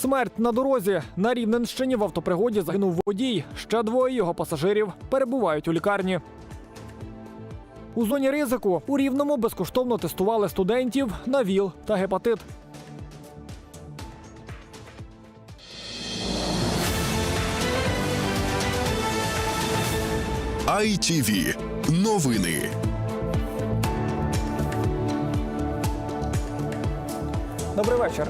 Смерть на дорозі на Рівненщині в автопригоді загинув водій. Ще двоє його пасажирів перебувають у лікарні. У зоні ризику у Рівному безкоштовно тестували студентів на ВІЛ та гепатит. ITV. Новини. Добрий вечір.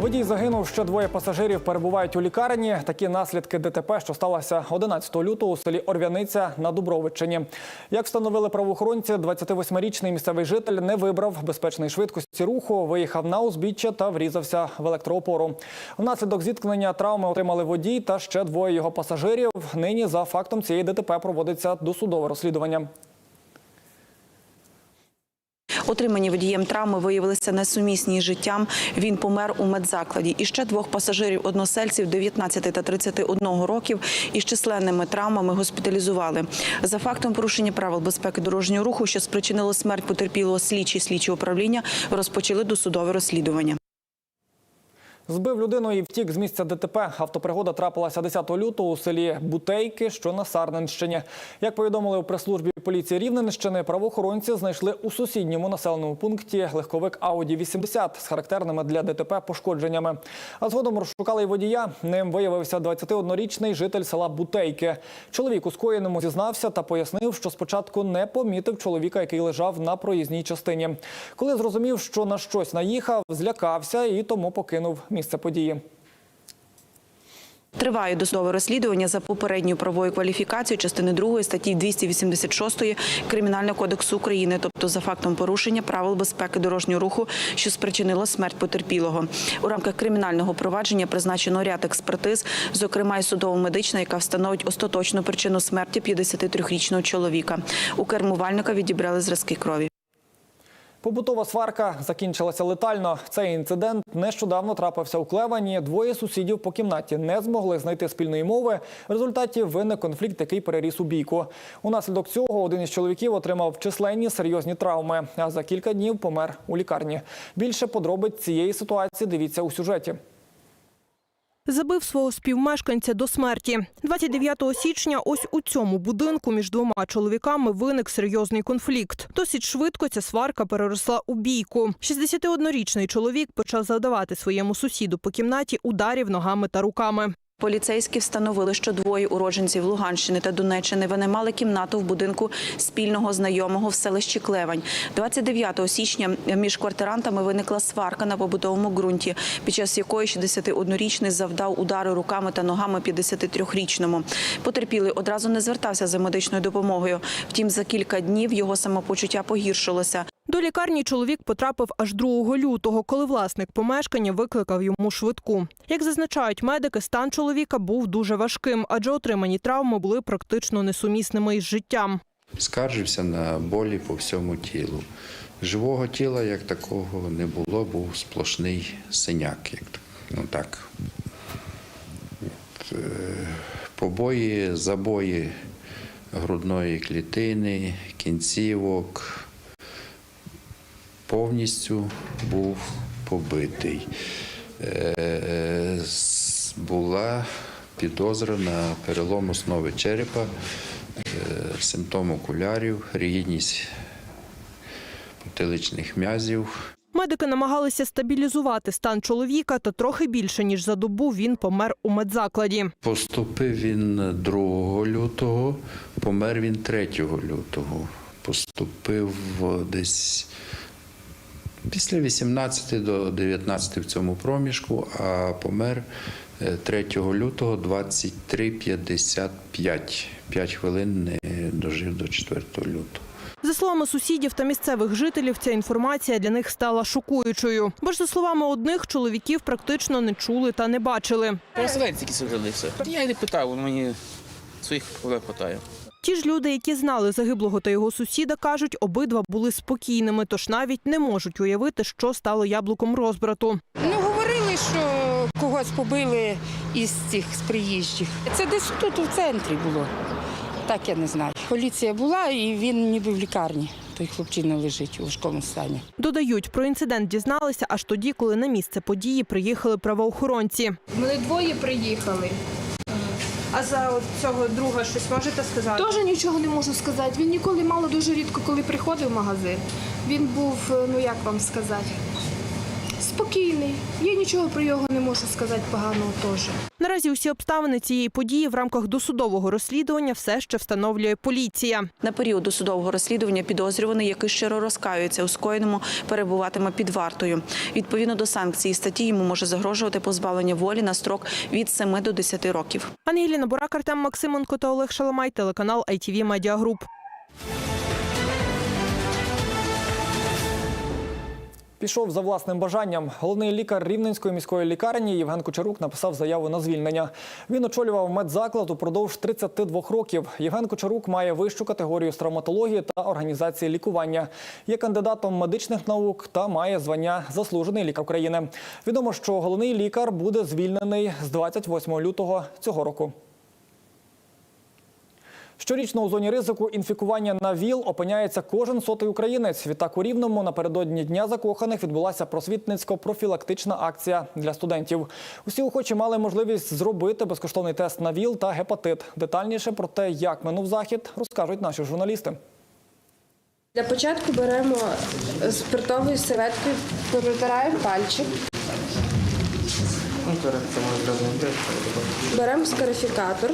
Водій загинув, ще двоє пасажирів перебувають у лікарні. Такі наслідки ДТП, що сталося 11 лютого у селі Орвяниця на Дубровичині. Як встановили правоохоронці, 28-річний місцевий житель не вибрав безпечної швидкості руху, виїхав на узбіччя та врізався в електроопору. Внаслідок зіткнення травми отримали водій та ще двоє його пасажирів. Нині за фактом цієї ДТП проводиться досудове розслідування. Отримані водієм травми виявилися несумісні з життям. Він помер у медзакладі. І ще двох пасажирів односельців 19 та 31 років із численними травмами госпіталізували. За фактом порушення правил безпеки дорожнього руху, що спричинило смерть потерпілого слідчі слідчі управління, розпочали досудове розслідування. Збив людину і втік з місця ДТП. Автопригода трапилася 10 лютого у селі Бутейки, що на Сарненщині. Як повідомили у прес-службі поліції Рівненщини, правоохоронці знайшли у сусідньому населеному пункті легковик Ауді 80 з характерними для ДТП пошкодженнями. А згодом розшукали й водія. Ним виявився 21-річний житель села Бутейки. Чоловік у скоєному зізнався та пояснив, що спочатку не помітив чоловіка, який лежав на проїзній частині. Коли зрозумів, що на щось наїхав, злякався і тому покинув місце події. Триває досудове розслідування за попередньою правовою кваліфікацією частини 2 статті 286 Кримінального кодексу України, тобто за фактом порушення правил безпеки дорожнього руху, що спричинило смерть потерпілого. У рамках кримінального провадження призначено ряд експертиз, зокрема і судово-медична, яка встановить остаточну причину смерті 53-річного чоловіка. У кермувальника відібрали зразки крові. Побутова сварка закінчилася летально. Цей інцидент нещодавно трапився у Клевані. Двоє сусідів по кімнаті не змогли знайти спільної мови. В результаті виник конфлікт, який переріс у бійку. Унаслідок цього один із чоловіків отримав численні серйозні травми, а за кілька днів помер у лікарні. Більше подробиць цієї ситуації дивіться у сюжеті. Забив свого співмешканця до смерті. 29 січня ось у цьому будинку між двома чоловіками виник серйозний конфлікт. Досить швидко ця сварка переросла у бійку. 61-річний чоловік почав завдавати своєму сусіду по кімнаті ударів ногами та руками. Поліцейські встановили, що двоє уродженців Луганщини та Донеччини винаймали кімнату в будинку спільного знайомого в селищі Клевань. 29 січня між квартирантами виникла сварка на побутовому ґрунті, під час якої 61-річний завдав удари руками та ногами 53-річному. Потерпілий одразу не звертався за медичною допомогою. Втім, за кілька днів його самопочуття погіршилося. До лікарні чоловік потрапив аж 2 лютого, коли власник помешкання викликав йому швидку. Як зазначають медики, стан чоловіка був дуже важким, адже отримані травми були практично несумісними із життям. Скаржився на болі по всьому тілу. Живого тіла як такого не було, був сплошний синяк. Як, ну так. Е, Побої, забої грудної клітини, кінцівок. Повністю був побитий. Е, Була підозра на перелом основи черепа, е, симптом окулярів, рігідність потиличних м'язів. Медики намагалися стабілізувати стан чоловіка, та трохи більше ніж за добу він помер у медзакладі. Поступив він 2 лютого, помер він 3 лютого. Поступив десь після 18 до 19 в цьому проміжку, а помер е, 3 лютого 23.55. 5 хвилин не дожив до 4 лютого. За словами сусідів та місцевих жителів, ця інформація для них стала шокуючою. Бо ж за словами одних, чоловіків практично не чули та не бачили. Переселенці жили все. Я й не питав, мені своїх колег питаю. Ті ж люди, які знали загиблого та його сусіда, кажуть, обидва були спокійними, тож навіть не можуть уявити, що стало яблуком розбрату. Ну, говорили, що когось побили із цих з приїжджих. Це десь тут у центрі було. Так я не знаю. Поліція була і він ніби в лікарні той хлопчина лежить у важкому стані. Додають, про інцидент дізналися аж тоді, коли на місце події приїхали правоохоронці. Вони двоє приїхали. А за цього друга щось можете сказати? Теж нічого не можу сказати. Він ніколи мало дуже рідко, коли приходив в магазин. Він був, е, ну як вам сказати, спокійний. Я нічого про його не можу сказати поганого теж. Наразі усі обставини цієї події в рамках досудового розслідування все ще встановлює поліція. На період досудового розслідування підозрюваний, який щиро розкаюється у скоєному, перебуватиме під вартою. Відповідно до санкції статті йому може загрожувати позбавлення волі на строк від 7 до 10 років. Ангеліна Бурак, Артем Максименко та Олег Шаламай, телеканал ITV Media Group. Пішов за власним бажанням. Головний лікар Рівненської міської лікарні Євген Кучерук написав заяву на звільнення. Він очолював медзаклад упродовж 32 років. Євген Кучерук має вищу категорію з травматології та організації лікування. Є кандидатом медичних наук та має звання заслужений лікар України. Відомо, що головний лікар буде звільнений з 28 лютого цього року. Щорічно у зоні ризику інфікування на ВІЛ опиняється кожен сотий українець. Відтак у Рівному напередодні Дня закоханих відбулася просвітницько-профілактична акція для студентів. Усі охочі мали можливість зробити безкоштовний тест на ВІЛ та гепатит. Детальніше про те, як минув захід, розкажуть наші журналісти. Для початку беремо спиртовою серветкою, перебираємо пальчик. Беремо скарифікатор.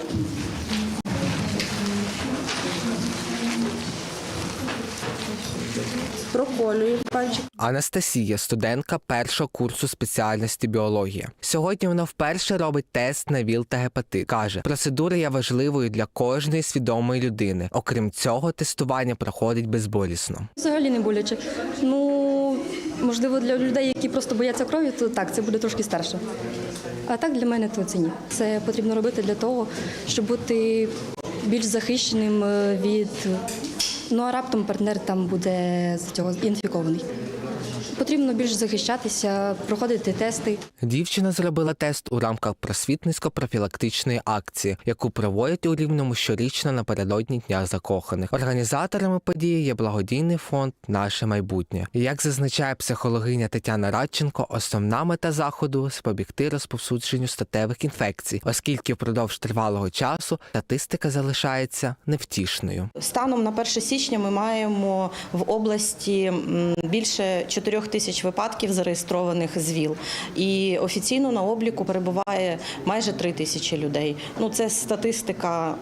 Проколюємо пальчик. Анастасія, студентка першого курсу спеціальності біологія. Сьогодні вона вперше робить тест на ВІЛ та гепатит. Каже, процедура є важливою для кожної свідомої людини. Окрім цього, тестування проходить безболісно. Взагалі не боляче. Ну, можливо, для людей, які просто бояться крові, то так, це буде трошки старше. А так для мене то це ні. Це потрібно робити для того, щоб бути більш захищеним е, від. Ну а раптом партнер там буде з цього інфікований. Потрібно більш захищатися, проходити тести. Дівчина зробила тест у рамках просвітницько-профілактичної акції, яку проводять у Рівному щорічно напередодні Дня закоханих. Організаторами події є благодійний фонд Наше майбутнє. І як зазначає психологиня Тетяна Радченко, основна мета заходу запобігти розповсюдженню статевих інфекцій, оскільки впродовж тривалого часу статистика залишається невтішною. Станом на 1 січня ми маємо в області більше 4 тисяч випадків зареєстрованих з ВІЛ. І офіційно на обліку перебуває майже 3 тисячі людей. Ну це статистика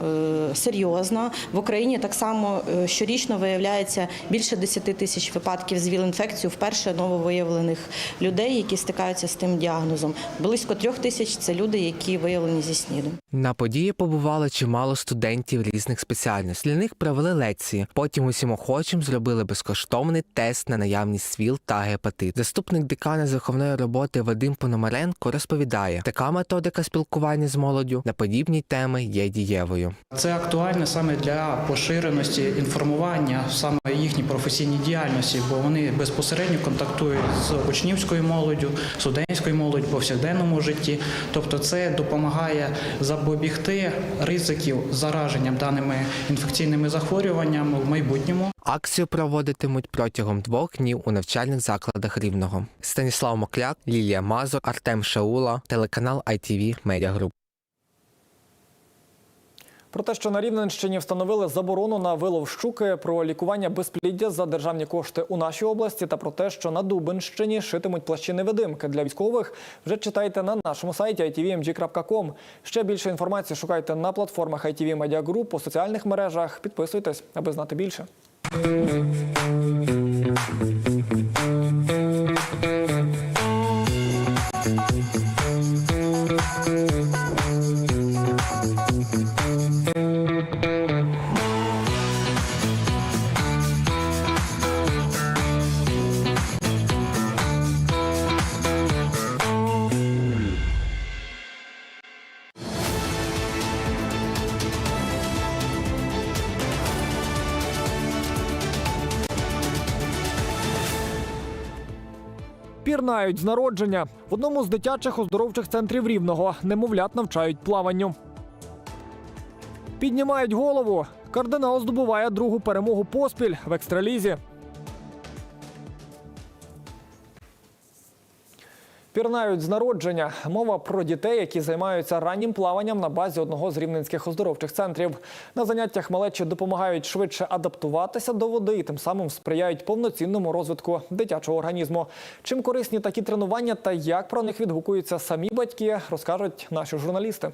е, серйозна. В Україні так само е, щорічно виявляється більше 10 тисяч випадків з ВІЛ-інфекцією вперше нововиявлених людей, які стикаються з тим діагнозом. Близько 3 тисяч це люди, які виявлені зі СНІДом. На події побувало чимало студентів різних спеціальностей. Для них провели лекції. Потім усім охочим зробили безкоштовний тест на наявність ВІЛ та гепатит. Заступник декана з виховної роботи Вадим Пономаренко розповідає, така методика спілкування з молоддю на подібні теми є дієвою. Це актуально саме для поширеності інформування саме їхній професійній діяльності, бо вони безпосередньо контактують з учнівською молоддю, студентською молоддю повсякденному житті. Тобто, це допомагає запобігти ризиків зараження даними інфекційними захворюваннями в майбутньому. Акцію проводитимуть протягом двох днів у навчальних закладах Рівного. Станіслав Мокляк, Лілія Мазур, Артем Шаула, телеканал ITV Media Group. Про те, що на Рівненщині встановили заборону на вилов щуки, про лікування безпліддя за державні кошти у нашій області та про те, що на Дубинщині шитимуть плащі невидимки для військових, вже читайте на нашому сайті itvmg.com. Ще більше інформації шукайте на платформах ITV Media Group, у соціальних мережах. Підписуйтесь, аби знати більше. Thank you. Пірнають з народження. В одному з дитячих оздоровчих центрів Рівного немовлят навчають плаванню. Піднімають голову. Кардинал здобуває другу перемогу поспіль в екстралізі. Пірнають з народження. Мова про дітей, які займаються раннім плаванням на базі одного з рівненських оздоровчих центрів. На заняттях малечі допомагають швидше адаптуватися до води і тим самим сприяють повноцінному розвитку дитячого організму. Чим корисні такі тренування та як про них відгукуються самі батьки, розкажуть наші журналісти.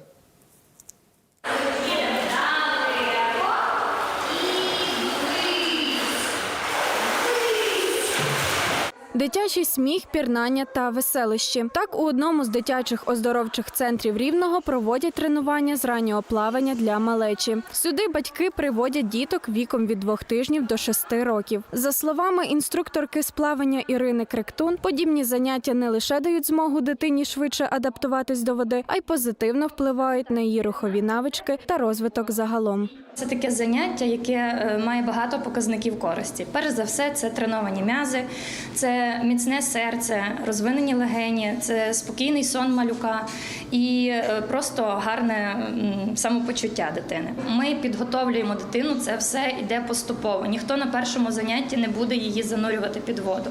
Дитячий сміх, пірнання та веселищі. Так у одному з дитячих оздоровчих центрів рівного проводять тренування з раннього плавання для малечі. Сюди батьки приводять діток віком від двох тижнів до шести років. За словами інструкторки з плавання Ірини Кректун, подібні заняття не лише дають змогу дитині швидше адаптуватись до води, а й позитивно впливають на її рухові навички та розвиток загалом. Це таке заняття, яке е, має багато показників користі. Перш за все, це треновані м'язи, це міцне серце, розвинені легені, це спокійний сон малюка і е, просто гарне самопочуття дитини. Ми підготовлюємо дитину, це все йде поступово. Ніхто на першому занятті не буде її занурювати під воду.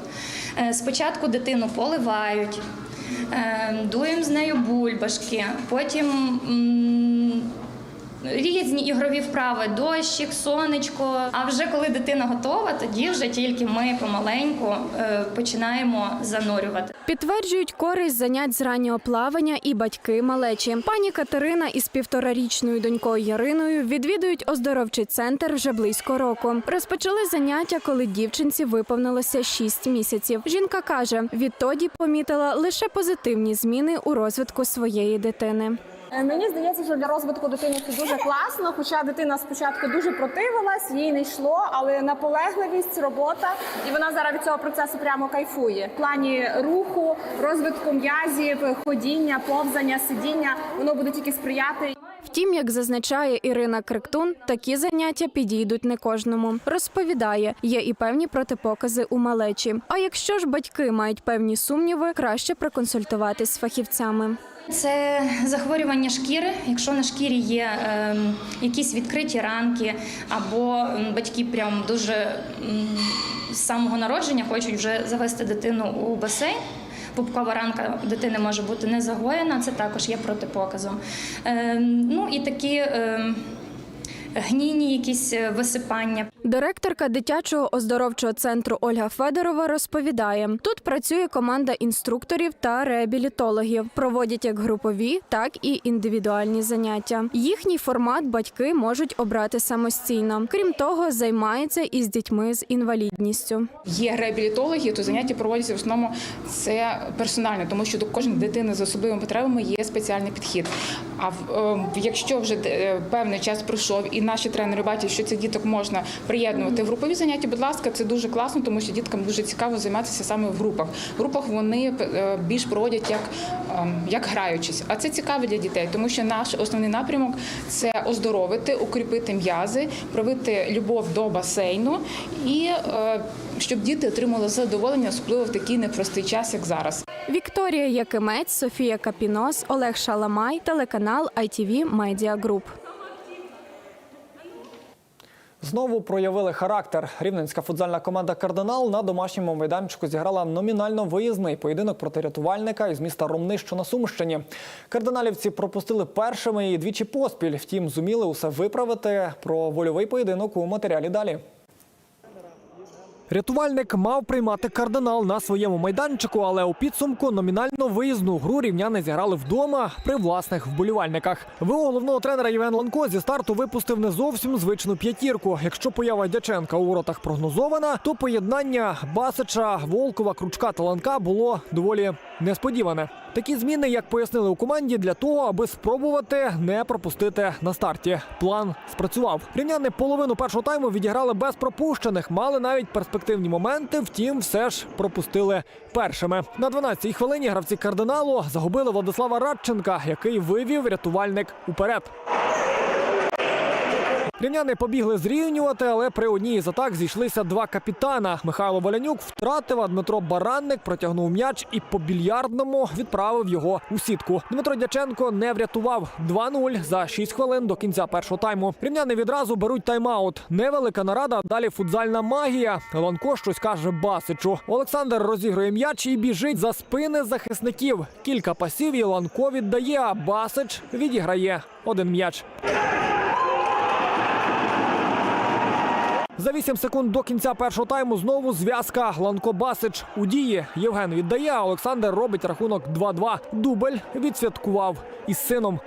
Е, Спочатку дитину поливають. е, Дуємо з нею бульбашки, потім Різні ігрові вправи, дощик, сонечко. А вже коли дитина готова, тоді вже тільки ми помаленьку е, починаємо занурювати. Підтверджують користь занять з раннього плавання і батьки малечі. Пані Катерина із півторарічною донькою Яриною відвідують оздоровчий центр вже близько року. Розпочали заняття, коли дівчинці виповнилося 6 місяців. Жінка каже, відтоді помітила лише позитивні зміни у розвитку своєї дитини. Е, Мені здається, що для розвитку дитини це дуже класно. Хоча дитина спочатку дуже противилась, їй не йшло, але наполегливість, робота, і вона зараз від цього процесу прямо кайфує. В плані руху, розвитку м'язів, ходіння, повзання, сидіння воно буде тільки сприяти. Втім, як зазначає Ірина Криктун, такі заняття підійдуть не кожному. Розповідає, є і певні протипокази у малечі. А якщо ж батьки мають певні сумніви, краще проконсультуватись з фахівцями. Це захворювання шкіри. Якщо на шкірі є е, якісь відкриті ранки, або батьки прям дуже з самого народження хочуть вже завести дитину у басейн. Пупкова ранка дитини може бути не загоєна, це також є протипоказом. Е, ну і такі ем, гнійні якісь е, висипання. Директорка дитячого оздоровчого центру Ольга Федорова розповідає: тут працює команда інструкторів та реабілітологів. Проводять як групові, так і індивідуальні заняття. Їхній формат батьки можуть обрати самостійно. Крім того, займаються із дітьми з інвалідністю. Є реабілітологи, то заняття проводяться в основному це персонально, тому що до кожної дитини з особливими потребами є спеціальний підхід. А в- е, якщо вже е, певний час пройшов і наші тренери бачать, що цих діток можна приєднувати в групові заняття, будь ласка, це дуже класно, тому що діткам дуже цікаво займатися саме в групах. В групах вони е, більш проводять як, ем, як граючись. А це цікаво для дітей, тому що наш основний напрямок це оздоровити, укріпити м'язи, провити любов до басейну і щоб діти отримали задоволення, особливо в такий непростий час, як зараз. Вікторія Якимець, Софія Капінос, Олег Шаламай, телеканал ITV Media Group. Знову проявили характер. Рівненська футзальна команда Кардинал на домашньому майданчику зіграла номінально виїзний поєдинок проти рятувальника із міста Ромни, що на Сумщині. Кардиналівці пропустили першими і двічі поспіль. Втім, зуміли усе виправити. Про вольовий поєдинок у матеріалі далі. Рятувальник мав приймати кардинал на своєму майданчику, але у підсумку номінально виїзну гру рівняни зіграли вдома при власних вболівальниках. ВО головного тренера Євген Ланко зі старту випустив не зовсім звичну п'ятірку. Якщо поява Дяченка у воротах прогнозована, то поєднання Басича, Волкова, Кручка та Ланка було доволі несподіване. Такі зміни, як пояснили у команді, для того, аби спробувати не пропустити на старті. План спрацював. Рівняни половину першого тайму відіграли без пропущених, мали навіть перспективні моменти. Втім, все ж пропустили першими. На 12-й хвилині гравці кардиналу загубили Владислава Радченка, який вивів рятувальник уперед. Рівняни побігли зрівнювати, але при одній із атак зійшлися два капітана. Михайло Волянюк втратив, а Дмитро Баранник протягнув м'яч і по більярдному відправив його у сітку. Дмитро Дяченко не врятував 2-0 за 6 хвилин до кінця першого тайму. Рівняни відразу беруть тайм-аут. Невелика нарада, далі футзальна магія. Ланко щось каже Басичу. Олександр розігрує м'яч і біжить за спини захисників. Кілька пасів і Ланко віддає, а Басич відіграє один м'яч. За 8 секунд до кінця першого тайму знову зв'язка Ланко Басич у дії. Євген віддає, а Олександр робить рахунок 2-2. Дубль відсвяткував із сином.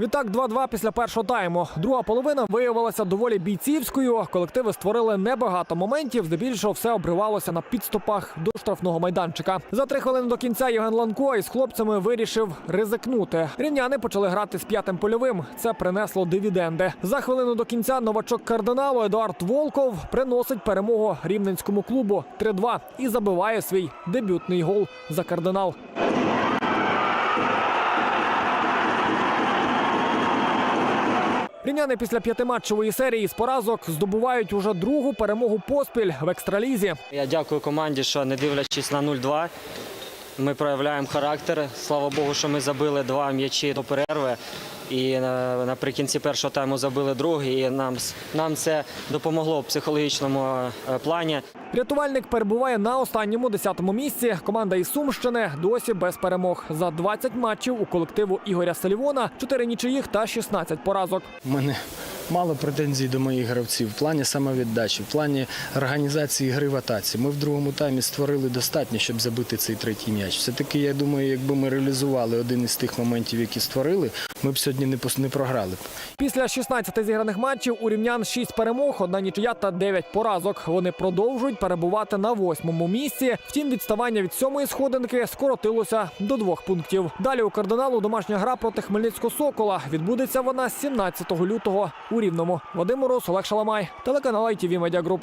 Відтак 2-2 після першого тайму. Друга половина виявилася доволі бійцівською. Колективи створили небагато моментів. Здебільшого все обривалося на підступах до штрафного майданчика. За три хвилини до кінця Євген Ланко із хлопцями вирішив ризикнути. Рівняни почали грати з п'ятим польовим. Це принесло дивіденди. За хвилину до кінця новачок кардиналу Едуард Волков приносить перемогу рівненському клубу 3-2 і забиває свій дебютний гол за кардинал. Рівняни після п'ятиматчевої серії з поразок здобувають уже другу перемогу поспіль в екстралізі. Я дякую команді, що не дивлячись на 0-2, ми проявляємо характер. Слава Богу, що ми забили два м'ячі до перерви. І е, наприкінці першого тайму забили другий. І нам, нам це допомогло в психологічному е, плані. Рятувальник перебуває на останньому 10-му місці. Команда із Сумщини досі без перемог. За 20 матчів у колективу Ігоря Салівона 4 нічиїх та 16 поразок. У мене мало претензій до моїх гравців в плані самовіддачі, в плані організації гри в атаці. Ми в другому таймі створили достатньо, щоб забити цей третій м'яч. Все-таки, я думаю, якби ми реалізували один із тих моментів, які створили, ми б сьогодні не програли. Після 16 зіграних матчів у рівнян 6 перемог, одна нічия та 9 поразок. Вони продовжують перебувати на восьмому місці. Втім, відставання від сьомої сходинки скоротилося до двох пунктів. Далі у кардиналу домашня гра проти Хмельницького Сокола. Відбудеться вона 17 лютого у Рівному. Вадим Мороз, Олег Шаламай, телеканал ITV Media Group.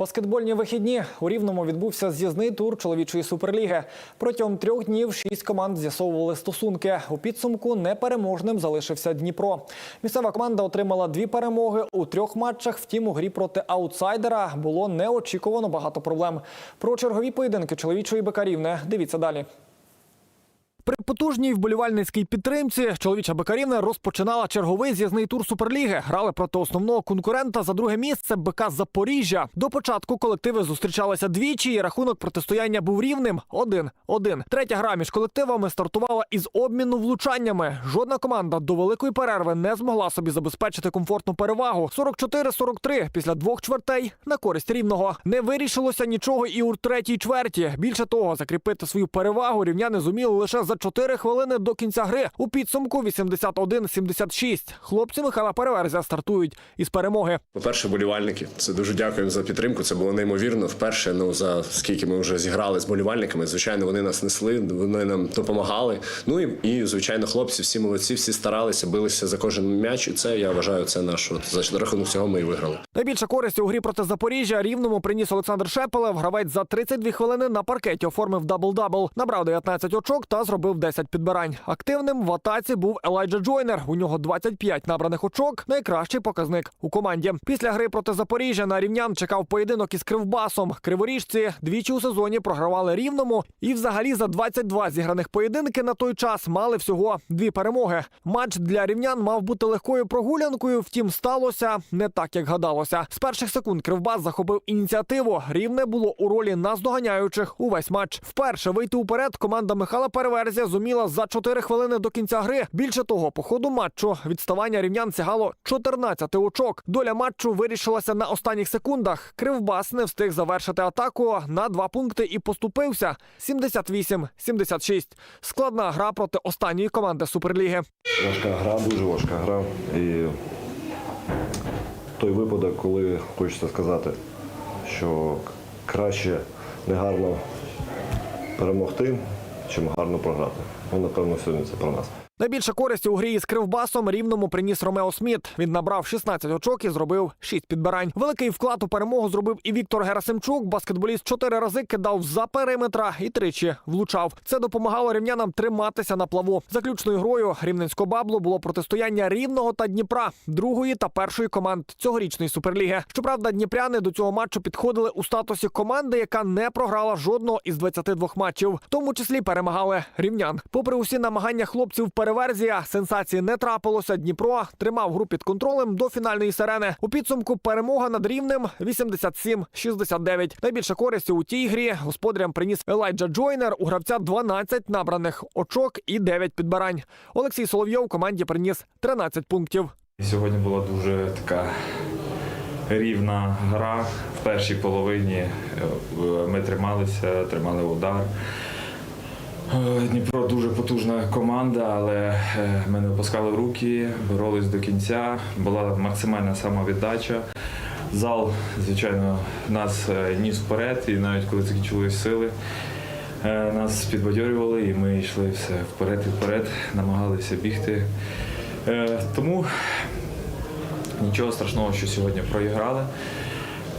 Баскетбольні вихідні у Рівному відбувся з'їзний тур чоловічої суперліги. Протягом трьох днів шість команд з'ясовували стосунки. У підсумку непереможним залишився Дніпро. Місцева команда отримала дві перемоги у трьох матчах. Втім, у грі проти аутсайдера було неочікувано багато проблем. Про чергові поєдинки чоловічої Бекарівни дивіться далі. При потужній вболівальницькій підтримці чоловіча Бекарівна розпочинала черговий з'їзний тур Суперліги. Грали проти основного конкурента за друге місце БК Запоріжжя. До початку колективи зустрічалися двічі, і рахунок протистояння був рівним 1-1. Третя гра між колективами стартувала із обміну влучаннями. Жодна команда до великої перерви не змогла собі забезпечити комфортну перевагу. 44-43 після двох чвертей на користь рівного. Не вирішилося нічого і у третій чверті. Більше того, закріпити свою перевагу рівняни зуміли лише за 4 хвилини до кінця гри. У підсумку 81-76. Хлопці Михайла Переверзя стартують із перемоги. По-перше, болівальники. Це дуже дякуємо за підтримку. Це було неймовірно. Вперше, ну за скільки ми вже зіграли з болівальниками. Звичайно, вони нас несли, вони нам допомагали. Ну і, і звичайно, хлопці, всі молодці, всі старалися, билися за кожен м'яч. І це я вважаю, це наш от за рахунок цього ми і виграли. Найбільше користі у грі проти Запоріжжя рівному приніс Олександр Шепелев. Гравець за 32 хвилини на паркеті оформив дабл-дабл. Набрав 19 очок та зробив 10 підбирань. Активним в атаці був Елайджа Джойнер. У нього 25 набраних очок. Найкращий показник у команді. Після гри проти Запоріжжя на рівнян чекав поєдинок із Кривбасом. Криворіжці двічі у сезоні програвали рівному. І взагалі за 22 зіграних поєдинки на той час мали всього дві перемоги. Матч для рівнян мав бути легкою прогулянкою. Втім, сталося не так, як гадалося. З перших секунд Кривбас захопив ініціативу. Рівне було у ролі наздоганяючих увесь матч. Вперше вийти уперед команда Михайла Переверзя зуміла за 4 хвилини до кінця гри. Більше того, по ходу матчу відставання рівнян сягало 14 очок. Доля матчу вирішилася на останніх секундах. Кривбас не встиг завершити атаку на два пункти і поступився 78-76. Складна гра проти останньої команди Суперліги. Важка гра, дуже важка гра. І той випадок, коли хочеться сказати, що краще негарно перемогти, чим гарно програти. Ну, напевно, сьогодні це про нас. Найбільше користі у грі із кривбасом рівному приніс Ромео Сміт. Він набрав 16 очок і зробив 6 підбирань. Великий вклад у перемогу зробив і Віктор Герасимчук. Баскетболіст чотири рази кидав за периметра і тричі влучав. Це допомагало рівнянам триматися на плаву. Заключною грою рівненського баблу було протистояння рівного та Дніпра, другої та першої команд цьогорічної суперліги. Щоправда, дніпряни до цього матчу підходили у статусі команди, яка не програла жодного із 22 матчів, в тому числі перемагали рівнян. Попри усі намагання хлопців переверзія, сенсації не трапилося. Дніпро тримав гру під контролем до фінальної сирени. У підсумку перемога над рівнем 87-69. Найбільше користі у тій грі господарям приніс Елайджа Джойнер. У гравця 12 набраних очок і 9 підбирань. Олексій Соловйов команді приніс 13 пунктів. Сьогодні була дуже така рівна гра. В першій половині е, ми трималися, тримали удар. Е, Дніпро дуже потужна команда, але е, ми не опускали руки, боролись до кінця. Була максимальна самовіддача. Зал, звичайно, нас е, ніс вперед, і навіть коли закінчились сили, нас підбадьорювали, і ми йшли все вперед і вперед, намагалися бігти. Тому Нічого страшного, що сьогодні проіграли.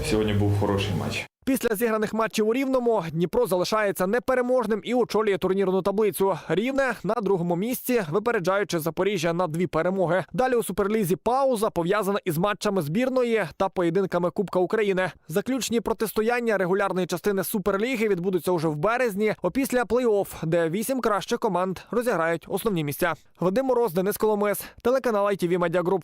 Сьогодні був хороший матч. Після зіграних матчів у Рівному Дніпро залишається непереможним і очолює турнірну таблицю. Рівне на другому місці, випереджаючи Запоріжжя на дві перемоги. Далі у суперлізі пауза пов'язана із матчами збірної та поєдинками Кубка України. Заключні протистояння регулярної частини суперліги відбудуться уже в березні. Опісля плей-офф, де вісім кращих команд розіграють основні місця. Вадим Мороз, Денис Коломис, телеканал ITV Media Group.